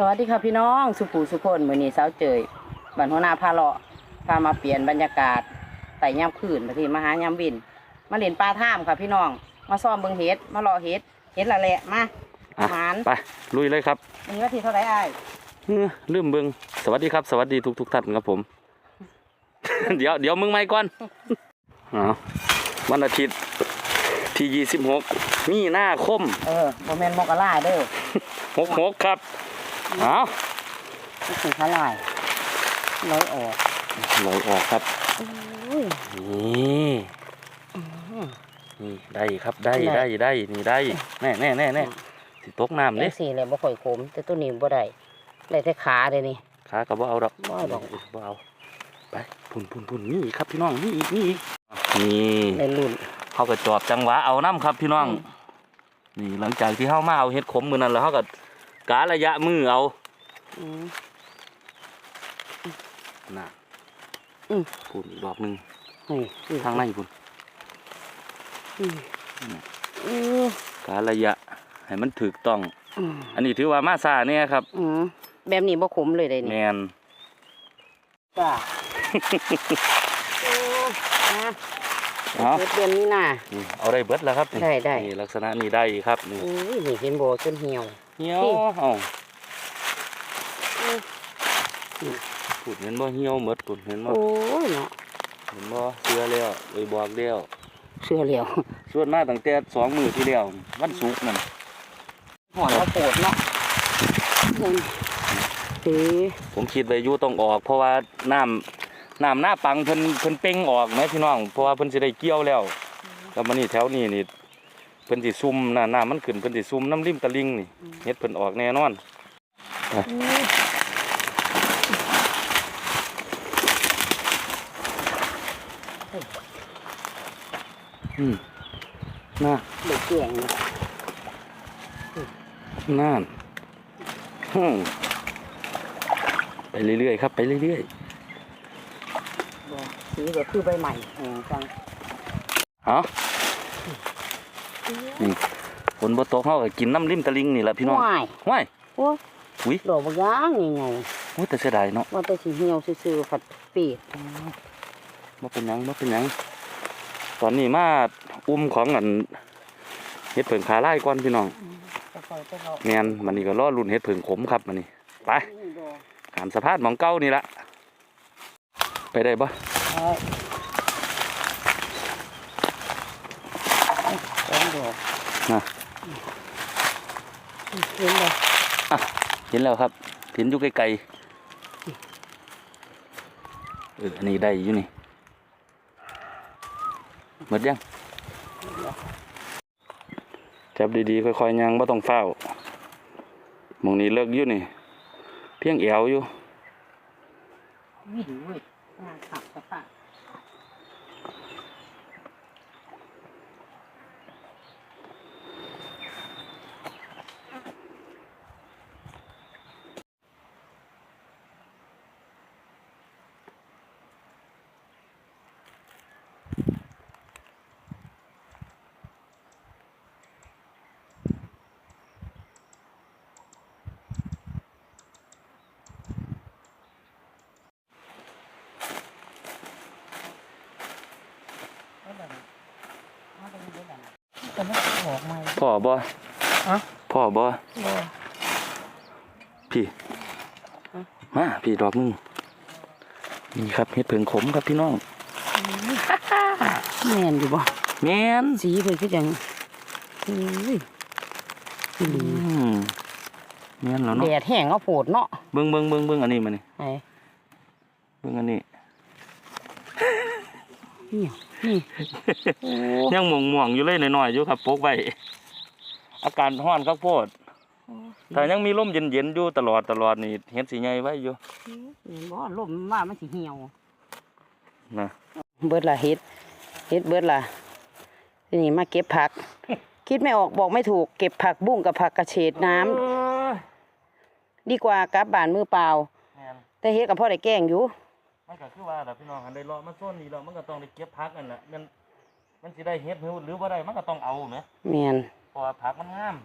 สวัสดีค่ะพี่น้องสุปูสุคนมือนี้สาวเจยบันหัวหน้าพาเลาะพามาเปลี่ยนบรรยากาศไต่ย่ำคืนมาที่มาหาย่ำวิน มาเล่นปลาท่ามค่ะพี่น้อง มาซ่อมเบิงเฮ็ดมารอเฮ็ดเฮ็ดละแหละมาอะหมานไปลุยเลยครับวันนี้วันที่เท่าไหร่อ้ายเอ้อลืมเบิงสวัสดีครับ สวัสดีทุกทุกๆท่านครับผม เดี๋ยวเดี๋ยวมึงไม่ก่อนอ๋อวันอาทิตย์ที่ยี่สิบหกมีหน้าคมเออโมเมนมอกกะล่าเด้อหกหกครับ เอานี่คือขาลายร้อยออกลอยออกครับอุ้ยนี่นี่ได้ครับได้ได้ได้ได้นี่ได้แน่แน่แน่แน่สิตกน้ำเล็เด้กสี่เลยบ่ค่อยขมแต่ตัวนี้บ่ได้ได้แต่ขาเด้นี่ขาก็บ่เอาดอกบ่เอาดอกบ่เอาไปพุ่นพุ่นพุ่นนี่อีกครับพี่น้องนี่อีกนี่อีกนี่ได้รุ่นเขาก็จอบจังหวะเอาน้ำครับพี่น้องอืมนี่หลังจากที่เขามาเอาเห็ดขมมือนั้นแล้วเขาก็ การะยะมือเอาอืมน่ะอืมพุ่นอีกรอบหนึงนี่ทางในพุ่นอืมอืมการะยะ ให้มันถูกต้องอืมอันนี้ถือว่ามาซาเนี่ยครับอืมแบบนี้บ่ขมเลยได้แมนี่นจ้าโอ้นะ เอาเฮ็ดเดือนนี้น่ะนี่เอาได้เบิดแล้วครับนี่ได้ได้นี่ลักษณะนี้ได้ครับนี่อุ้ยนี่เห็นบ่จนเหี่ยวเหี่ยวนี่เอาอืมพุ่นเห็นบ่เหี่ยวหมดพุ่นเห็นบ่โอ้ยเนาะเห็นบ่เสือแล้วเลยบอกแล้วเชื่อแล้วส่วนมาตั้งแต่สองมือที่แล้ววันศุกร์นั่นหอนเราโปดเนาะนี่เฮ้ยผมคิดไว้อยู่ต้องออก เพราะว่าน้ำ น้ำหน้าปังเพิ่นเพิ่นเป่งออกไหมพี่น้อง เพราะว่าเพิ่นสิได้เกี่ยวแล้วแล้วมันนี่แถวนี้นี่เพิ่นสิซุ่มน้ำน้ำมันขึ้นเพิ่นสิซุ่มน้ำริมตะลิงนี่เฮ็ดเพิ่นออกแน่นอนอืมน่าเด็กเก่งนะน่านไปเรื่อยๆครับ ไปเรื่อยบ่ สีก็คือใบใหม่เออจังๆเอานี่ฝนบ่ตกเฮาก็กินน้ำริมตะลิงนี่แหละพี่น้องว้ายว้ายโอ้ยอุ๊ยดอกบางอย่างนี่ไงโอ้ยแต่เสียดายเนาะว่าแต่สิเหี่ยวซื่อๆผัดปีดบ่เป็นหยังบ่เป็นหยังตอนนี้มาอุ้มของอันเฮ็ดเผิงขาลายก่อนพี่น้องค่อยๆไปเอาแม่นมันนี่ก็รอรุ่นเฮ็ดเผิงขมครับมันนี่ไปนี่ดอกขามสะพานหมองเก้านี่ละไปได้บ่ เอาสองดอกนะเห็นบ่เห็นแล้วครับ เห็นอยู่ไกลๆเอออันนี้ได้อยู่นี่หมดยังจับดีๆ ค่อยๆย่างบ่ต้องเฝ้ามองนี้เลิกอยู่นี่ เพียงแอวอยู่ วิ่งเว้ยงานขับสภาพ แต่ไม่ออกมาพ่อบ่อะพ่อบ่บ่พี่ฮะมาพี่ดอกหนึงนี่ครับเฮ็ดเพิงขมครับพี่น้องแม่นอยู่บ่แม่นสีเพิ่นคือจังอุ้ยอืมแม่นแล้วแดเนาะดแห้งเอาโผดเนาะเบิ่งเบิ่งเบิ่งเบิ่งอันนี้มานี่ไอ้เบิ่งอันนี้ นี่นี่โอ้ยังม่วงม่วงๆอยู่เลยหน่อยๆอยู่ครับปกไว้อากาศร้อนครับโพดถ้ายังมีลมเย็นๆอยู่ตลอดตลอดนี่เฮ็ดสิใหญ่ไว้อยู่เห็นบ่ลมมามันสิเหี่ยวนะเบิดละเฮ็ดเฮ็ดเบิดละทีนี้มาเก็บผัก คิดไม่ออกบอกไม่ถูกเก็บผักบุ้งกับผักกระเฉดน้ำดีกว่ากลับบ้านมือเปล่าแม่นแต่เฮ็ดกับพ่อได้แกล้งอยู่ มันก็คือว่าล่ะพี่น้องอันใดเลาะมาโซนนี้แล้วมันก็ต้องได้เก็บผักนั่นแหละมันมันสิได้เฮ็ดหรือหรือบ่ได้มันก็ต้องเอาแหมแม่นเพราะว่าผักมันงาม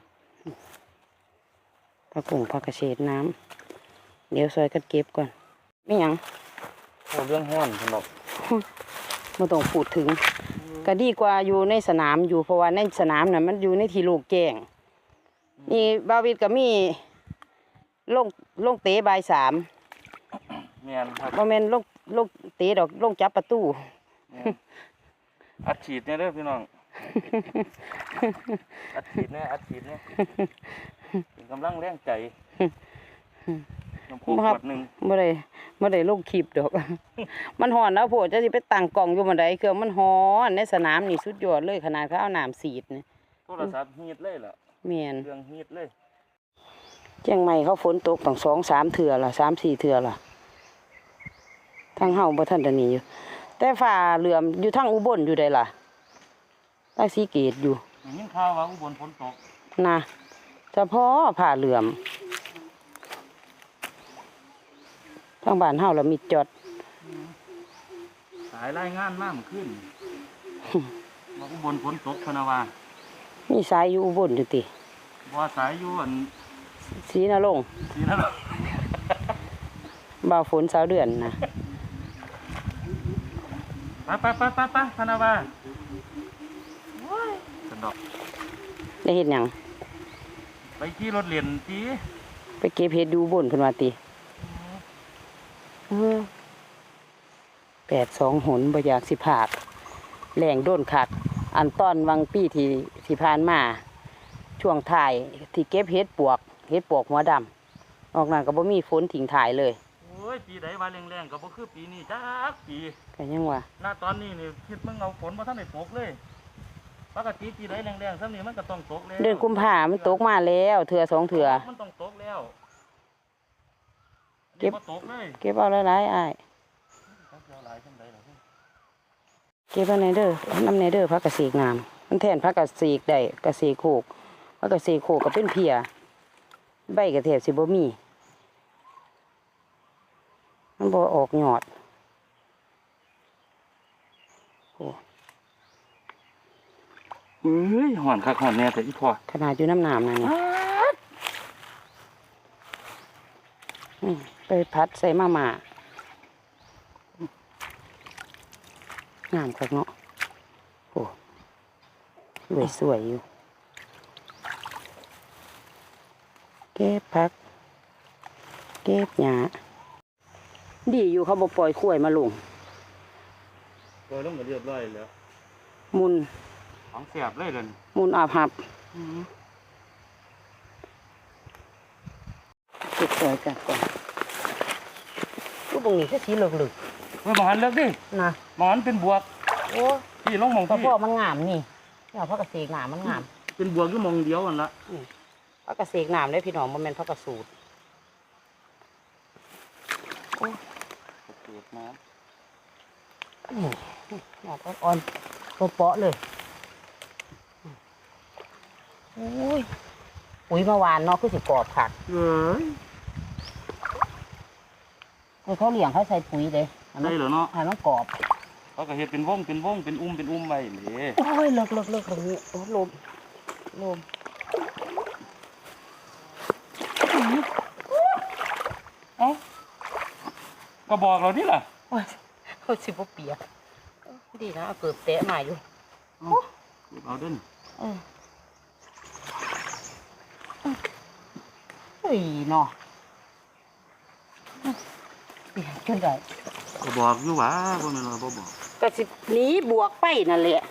ผักกุ่งผักกระเฉดน้ำเดี๋ยวซอยกันเก็บก่อนไม่หยังโอ้เรื่องห้อนสนุกไม่ต้องพูดถึง ก็ดีกว่าอยู่ในสนามอยู่เพราะว่าในสนามน่ะมันอยู่ในที่โลูกแจ้งนี่บาวิดก็มีลงลงเตะบายสามแม่นครับบ่แม่นลง ลงเตะดอกลงจับประตูแม่นอัดฉีดเนี่ยเด้อพี่น้อง อัดฉีดเนี่ยอัดฉีดเนี่ยเป็นกำลังแรงใจน้ำโคกครับขวดหนึ่งบ่ได้บ่ได้ลงคลิปดอก มันฮ้อนแล้วโพดจะสิไปตั้งกล้องอยู่บันไดเครื่องมันฮ้อนในสนามนี่สุดยอดเลยขนาดเขาเอาน้ำสีดนี่โทรศัพท์ฮีดเลยล่ะแม่นเครื่องฮีดเลยเจียงใหม่เขาฝนตกตั้งสองสามเทื่อละสามสี่เทื่อละ ทางเฮาบ่ทันได้หนีอยู่ แต่ฟ้าเหลื่อมอยู่ทางอุบลอยู่ได้ล่ะใต้สีเกตอยู่อย่างนี้ข่าวว่าอุบลฝนตกนะเฉพาะผ้าเหลื่อมทางบ้านเฮาแล้วมีจอดสายรายงานมากขึ้นว่าอุบลฝนตกพะนาวามีสายอยู่อุบลอยู่ติว่าสายอยู่อันสีนรงค์นี่นะบ่าวฝนสาวเดือนนะ ไปไปไปไปไปพะนาวาสนดอกได้เฮ็ดหยังไปขี่รถเลียนทีไปเก็บเฮ็ดอยู่อุบนเพิ่นว่าติเออแปดสองหนบ่อยากสิพากแหล่งโดนคัก อันต้อนวังปีที่ที่ผ่านมา ช่วงถ่ายที่เก็บเฮ็ดปวกเฮ็ดปวกหัวดำออกนั้นก็บ่มีฝนทิ้งถ่ายเลยโอ้ยปีใดว่าแรงๆก็บ่คือปีนี้จักปีก็ยังว่าหน้าตอนนี้นี่คิดมึงเอาฝนมาท่านได้ตกเลยปกติปีใดแรงๆซ้ำนี่มันก็ต้องตกแล้วเดือนกุมภามันตกมาแล้วเถื่อสองเถื่อมันต้องตกแล้วเก็บนี่ตกเลยเก็บเอาหลายๆอ้ายตกเดียวหลายจังไดล่ะพี่เก็บเอาในเด้อน้ำในเด้อพักกระเสกงามมันแทนพักกระเสกได้กระเสกโคกพักกระเสกโคกก็เป็นเพียใบกระแทบสิบ่มี มันบ่ออกยอดโอ้เอ้ยห่อนคักห่อนแน่แต่อีพอขนาดอยู่น้ำน้ำนั่นนี่อืมไปพัดใส่มาม่างามคักเนาะโอ้สวยสวยๆอยู่ เก็บพัก เก็บหญ้า ดีอยู่เขาบ่ปล่อยข้วยมาลงโดยต้องก็เรียบร้อยแล้วมุนของเสียบเลยเดินมุนอาบหับเก็บสวยกันก่อนรูปตรงนี้ก็สีเหลืองเฮ้ยหมอหันเลิกดิๆนะหมอหันเป็นบวกโอ้พี่ลงหมองพอพี่พ่อมันงามนี่เนี่ยพักกระเสกหนามมันงาม เป็นบวกอยู่หมองเดียวนั่นละพักกระเสกหนามได้พี่น้องมันเป็นพักกระสูดเกิ ดน้นี่หอกอ่อนๆตัวเปาะเลยโอ้ยปุ๋ยเมื่อวานเนาะคือสิกรอบผักำเอ้ยเออเขาเลี้ยงเขาใส่ปุ๋ยเลยให้มัได้นเหรอเนาะให้มันกรอบเขาก็เฮ็ดเป็นวงเป็นวงเป็นอุ้มเป็นอุ้มไว้นี่โอ้ยเลิกเลิกเลิกตรงนี้โอ้ลมลม เอ้า ก็บอกเรานี่ล่ะโอ้ยโอ้ยสิบเปียกดีนะเอาเกือบเตะมาอยู่เอาเดินเออเฮ้ยเนาะเปียกจนได้ก็บอกอยู่ว่าบ่แม่นว่าบ่บอกก็สิหนีบวกไปนั่นแหละ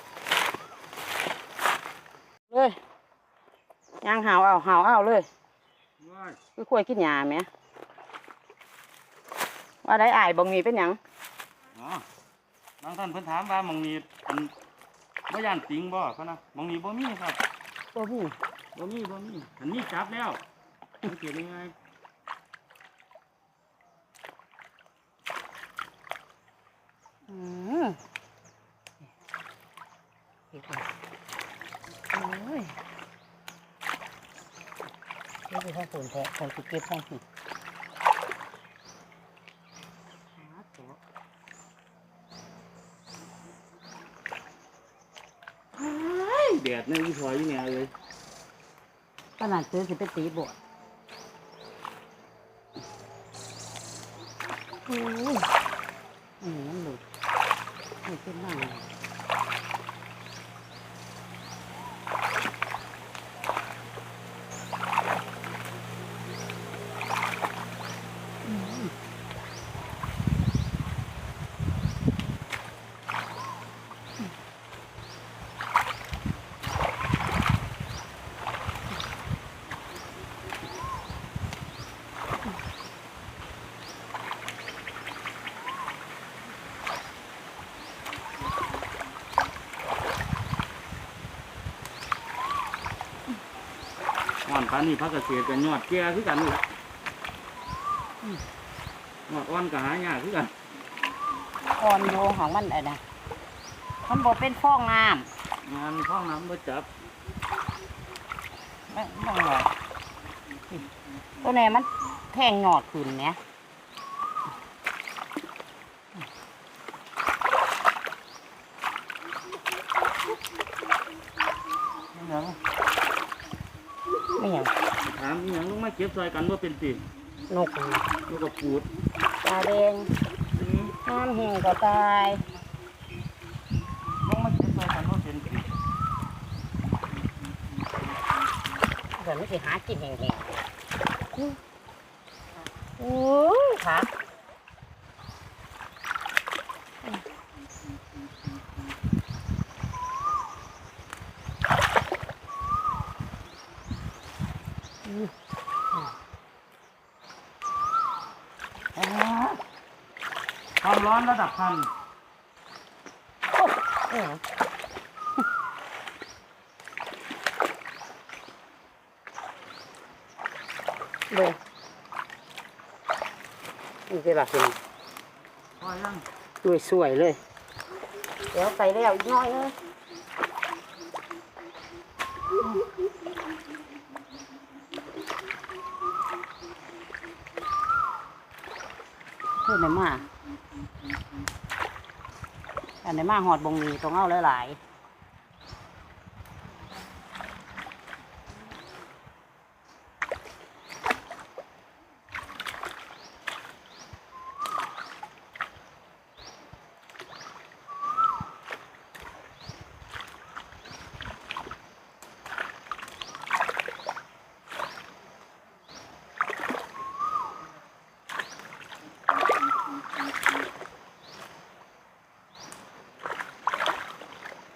เลยยางหาวเอาหาวเอาเลย คือควายกินหญ้าไหม ว่าได้อายบ่มีเป็นหยังอ๋อบางท่านเพิ่นถามว่าหมองนี้อันบ่ย่านติงบ่เขานะหมองนี้บ่มีครับบ่มีบ่มีบ่มีอันนี้จับแล้วสังเกตง่ายอืมอีกแล้วโอ้ยเก็บไปข้างฝนแท้คนสิเก็บข้างผิด แดดในวิถอยอยู่เนี่ยเลยขนาดซื้อสิเป็นตีบวชโอ้ยนี่มันหลุดไม่เป็นมาก ปานนี้พักเกษตรกันยอดแก่คือกันนี่แหละยอดอ่อนก็หายากคือกันอ่อนโยของมันอะไรนะมันบอกเป็นฟองน้งานท้องน้ำบ่จับำไม่ไม่หรอกตัวไหนมันแทงหยอดขึ้นเนี่ยไม่อย่าง ถามอีหยังลงมา เก็บซอยกันว่าเป็นตินกนี่ลูกกระปูดตาแดงน้ำแห้งก็ตายลงมาเก็บซอยกันว่าเป็นติเดี๋ยวมันสิหากินแห้งๆอื้อโอ้ยค่ะอ๋อ ความ ร้อนระดับพันเออเบิ่งนี่คือหลักเป็นพอยังด้วยสวยเลย เดี๋ยวไปแล้วอีกหน้อยเลยเพื่อนไหนมาอั นไหนมาหอดบงนี้ต้องเอาหลายๆ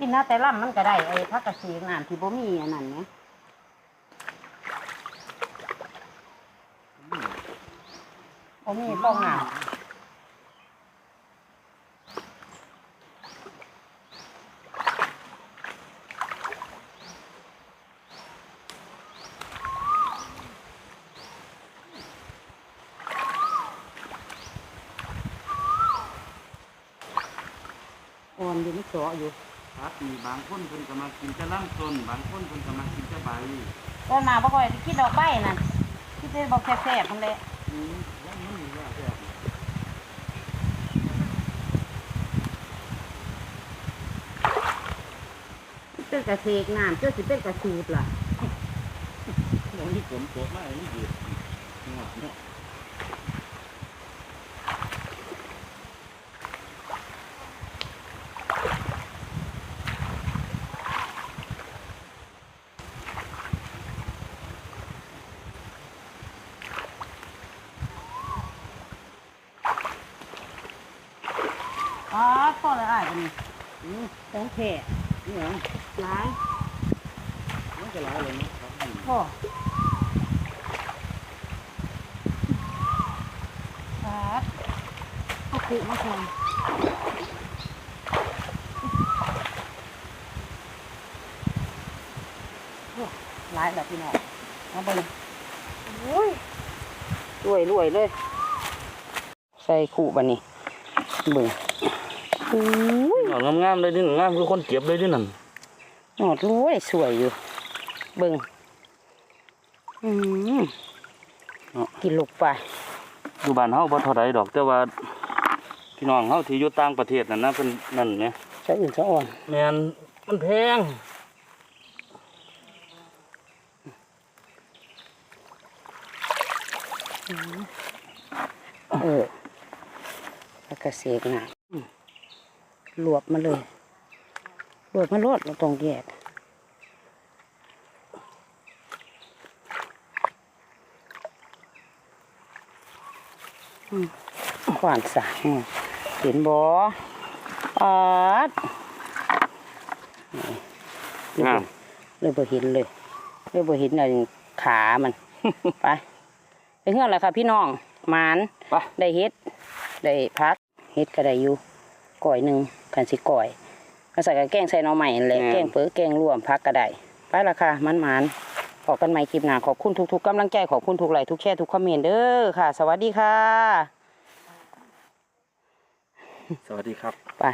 กินนะแต่ล่ำมันก็ได้ไอ้พักกระสีน้ำที่บ่มีอันนั้นเนี่ยบ่มีฟองน้ำอ่อนอยู่ไม่เจาะอยู่ ครับมีบางคนเพิ่นก็มากินแต่ลำต้นบางคนเพิ่นก็มากินแต่ใบตอนมาบ่ค่อยได้กินดอกใบนั่นคิดได้บอกแซ่บๆนั่นแหละอืมแล้วมันมีแล้วแต่เป็นกระเซกน้ำเจ้าสิเป็นกระสูดล่ะตรงนี้ฝนตกมาอันนี้ดีงอกเนาะ อ๋อพ่อเลยอ้ายกั นนี่อืมของแท้นี่หยังหลายมันก็หลายเลยนะครับพ่อครับเอาคุมาชมโอ้หลายแบบพี่น้องเอาไปเลยโอ้ยรวยรวยเลย ใส่ขู่บันนี้เบิ่ง โอ้ยหนอนงามๆเลยนี่งามคือคนเก็บเลยนี่นั่นหอดรวยสวยอยู่ เบิ่งอืมกินลูกไปอยู่บ้านเฮาบ่เท่าใดดอก แต่ว่าพี่น้องเฮาที่อยู่ต่างประเทศนั่นนะเพิ่นนั่นแหมใช้อื่นซะอ่อนแม่นมันแพงเออกระเสกน่ะ อืมรวบมาเลยรวบมาลดเราต้องแยกอืมขวานสายอืมเห็นบ่ปาดนี่งามเลยบ่เห็นเลยเลยบ่เห็นอะไรขามัน ไปไปเฮือนแล้วค่ะพี่น้องหมานไปได้เฮ็ด ได้พักเฮ็ดก็ได้อยู่ ก่อยหนึ่งกันสิก่อยก็ใส่กับแกงใส่หน่อใหม่นั่นแหละอืมแกงเปื้อแกงรวมพักก็ได้ไปละค่ะมันหมานขอกันใหม่คลิปหน้าขอบคุณทุกๆกำลังใจขอบคุณทุกไลค์ทุกแชร์ทุกคอมเมนต์เด้อค่ะ สวัสดีค่ะ สวัสดีครับ ไป